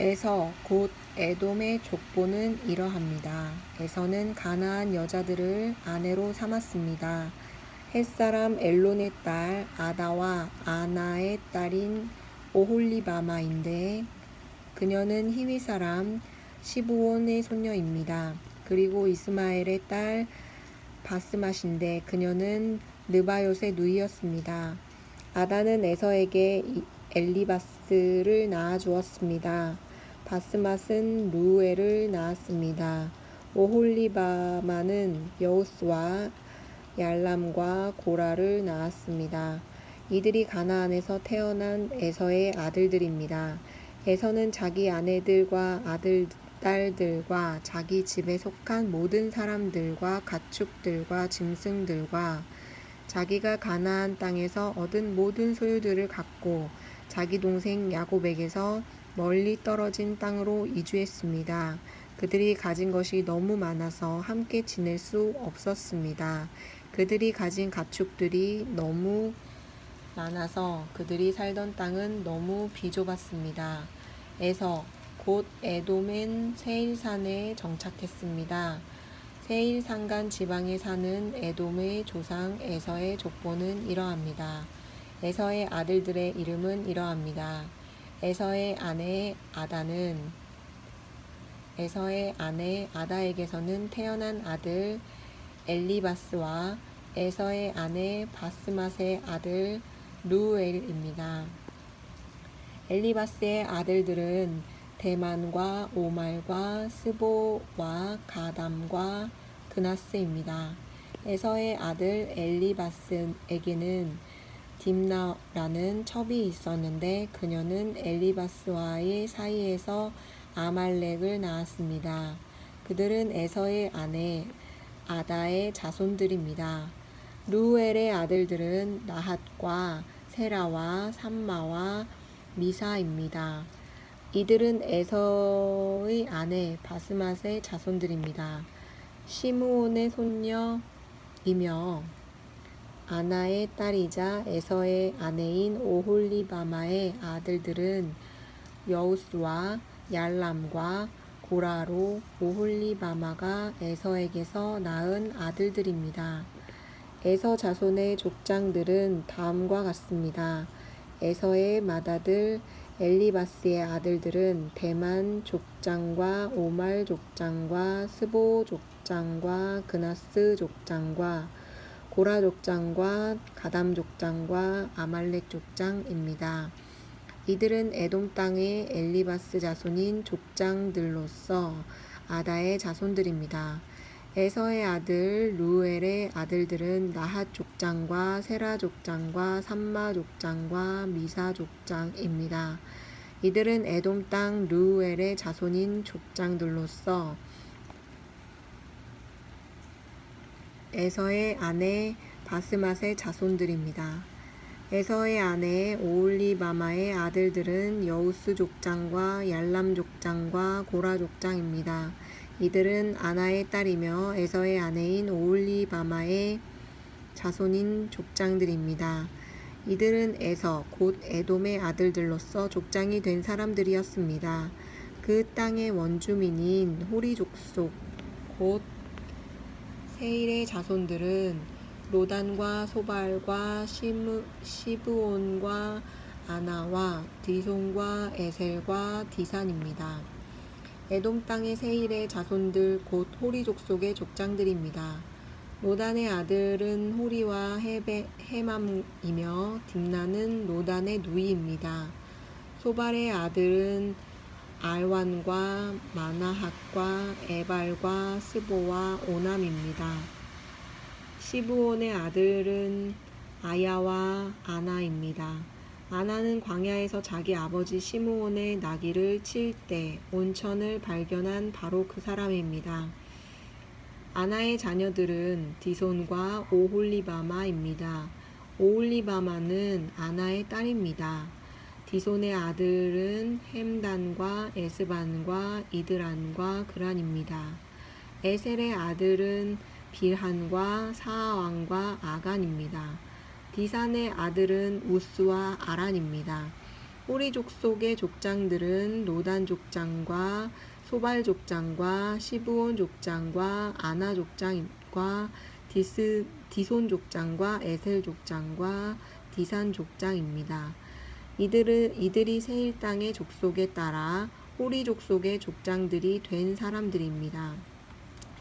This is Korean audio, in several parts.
에서 곧 에돔의 족보는 이러합니다. 에서는 가나안 여자들을 아내로 삼았습니다. 햇사람 엘론의 딸 아다와 아나의 딸인 오홀리바마인데 그녀는 히위 사람 시부온의 손녀입니다. 그리고 이스마엘의 딸 바스맛인데 그녀는 느바요의 누이였습니다. 아다는 에서에게 이- 엘리바스를 낳아 주었습니다. 바스맛은 루엘을 낳았습니다. 오홀리바마는 여우스와 얄람과 고라를 낳았습니다. 이들이 가나안에서 태어난 에서의 아들들입니다. 에서는 자기 아내들과 아들, 딸들과 자기 집에 속한 모든 사람들과 가축들과 짐승들과 자기가 가나안 땅에서 얻은 모든 소유들을 갖고 자기 동생 야곱에게서 멀리 떨어진 땅으로 이주했습니다. 그들이 가진 것이 너무 많아서 함께 지낼 수 없었습니다. 그들이 가진 가축들이 너무 많아서 그들이 살던 땅은 너무 비좁았습니다. 에서 곧 에돔엔 세일산에 정착했습니다. 세일 산간 지방에 사는 에돔의 조상 에서의 족보는 이러합니다. 에서의 아들들의 이름은 이러합니다. 에서의 아내 아다는 에서의 아내 아다에게서는 태어난 아들 엘리바스와 에서의 아내 바스맛의 아들 루엘입니다. 엘리바스의 아들들은 대만과 오말과 스보와 가담과 그나스입니다. 에서의 아들 엘리바스에게는 딥나라는 첩이 있었는데 그녀는 엘리바스와의 사이에서 아말렉을 낳았습니다. 그들은 에서의 아내 아다의 자손들입니다. 루엘의 아들들은 나핫과 세라와 삼마와 미사입니다. 이들은 에서의 아내 바스맛의 자손들입니다. 시므온의 손녀이며 아나의 딸이자 에서의 아내인 오홀리바마의 아들들은 여우스와 얄람과 고라로 오홀리바마가 에서에게서 낳은 아들들입니다. 에서 자손의 족장들은 다음과 같습니다. 에서의 맏아들 엘리바스의 아들들은 대만 족장과 오말 족장과 스보 족장과 그나스 족장과 고라 족장과 가담 족장과 아말렉 족장입니다. 이들은 에돔 땅의 엘리바스 자손인 족장들로서 아다의 자손들입니다. 에서의 아들 루엘의 아들들은 나핫 족장과 세라 족장과 삼마 족장과 미사 족장입니다. 이들은 에돔 땅 루엘의 자손인 족장들로서 에서의 아내 바스맛의 자손들입니다. 에서의 아내 오올리바마의 아들들은 여우스 족장과 얄람 족장과 고라 족장입니다. 이들은 아나의 딸이며 에서의 아내인 오올리바마의 자손인 족장들입니다. 이들은 에서 곧 에돔의 아들들로서 족장이 된 사람들이었습니다. 그 땅의 원주민인 호리 족속 곧 세일의 자손들은 로단과 소발과 시므, 시브온과 아나와 디손과 에셀과 디산입니다. 에돔 땅의 세일의 자손들 곧 호리 족속의 족장들입니다. 로단의 아들은 호리와 헤베, 헤맘이며 딥나는 로단의 누이입니다. 소발의 아들은 알완과 마나핫과 에발과 스보와 오남입니다. 시브온의 아들은 아야와 아나입니다. 아나는 광야에서 자기 아버지 시므온의 나귀를 칠 때 온천을 발견한 바로 그 사람입니다. 아나의 자녀들은 디손과 오홀리바마입니다. 오홀리바마는 아나의 딸입니다. 디손의 아들은 햄단과 에스반과 이드란과 그란입니다. 에셀의 아들은 빌한과 사왕과 아간입니다. 디산의 아들은 우스와 아란입니다. 호리 족속의 족장들은 로단 족장과 소발 족장과 시브온 족장과 아나 족장과 디스, 디손 족장과 에셀 족장과 디산 족장입니다. 이들은 이들이 세일 땅의 족속에 따라 호리 족속의 족장들이 된 사람들입니다.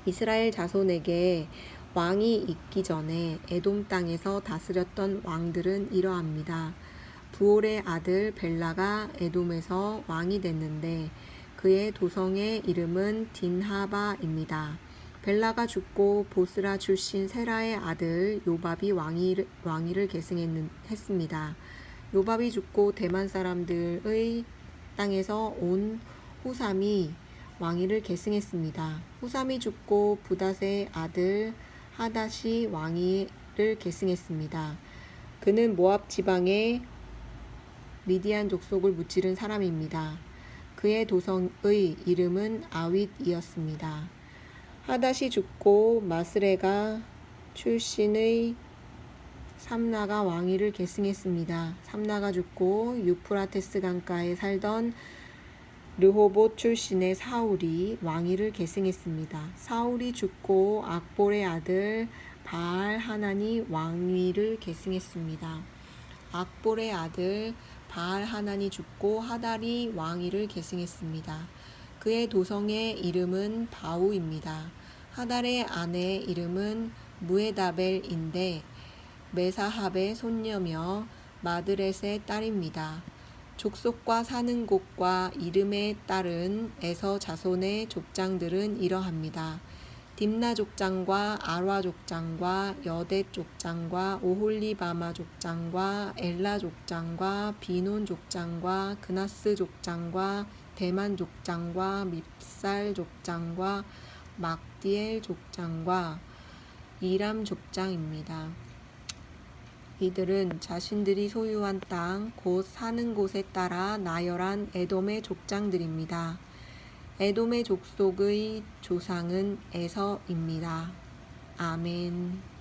이스라엘 자손에게 왕이 있기 전에 에돔 땅에서 다스렸던 왕들은 이러합니다. 부올의 아들 벨라가 에돔에서 왕이 됐는데 그의 도성의 이름은 딘하바입니다. 벨라가 죽고 보스라 출신 세라의 아들 요밥이 왕위를, 계승했습니다. 요밥이 죽고 대만 사람들의 땅에서 온 후삼이 왕위를 계승했습니다. 후삼이 죽고 부닷의 아들 하닷이 왕위를 계승했습니다. 그는 모압 지방의 미디안 족속을 무찌른 사람입니다. 그의 도성의 이름은 아윗이었습니다. 하닷이 죽고 마스레가 출신의 삼나가 왕위를 계승했습니다. 삼나가 죽고 유프라테스 강가에 살던 르호봇 출신의 사울이 왕위를 계승했습니다. 사울이 죽고 악볼의 아들 바알 하나니 왕위를 계승했습니다. 악볼의 아들 바알 하나니 죽고 하달이 왕위를 계승했습니다. 그의 도성의 이름은 바우입니다. 하달의 아내 이름은 무에다벨인데 메사합의 손녀며 마드렛의 딸입니다. 족속과 사는 곳과 이름에 따른 에서 자손의 족장들은 이러합니다. 딥나 족장과 아라 족장과 여대 족장과 오홀리바마 족장과 엘라 족장과 비논 족장과 그나스 족장과 대만 족장과 밉살 족장과 막디엘 족장과 이람 족장입니다. 이들은 자신들이 소유한 땅, 곧 사는 곳에 따라 나열한 에돔의 족장들입니다. 에돔의 족속의 조상은 에서입니다. 아멘.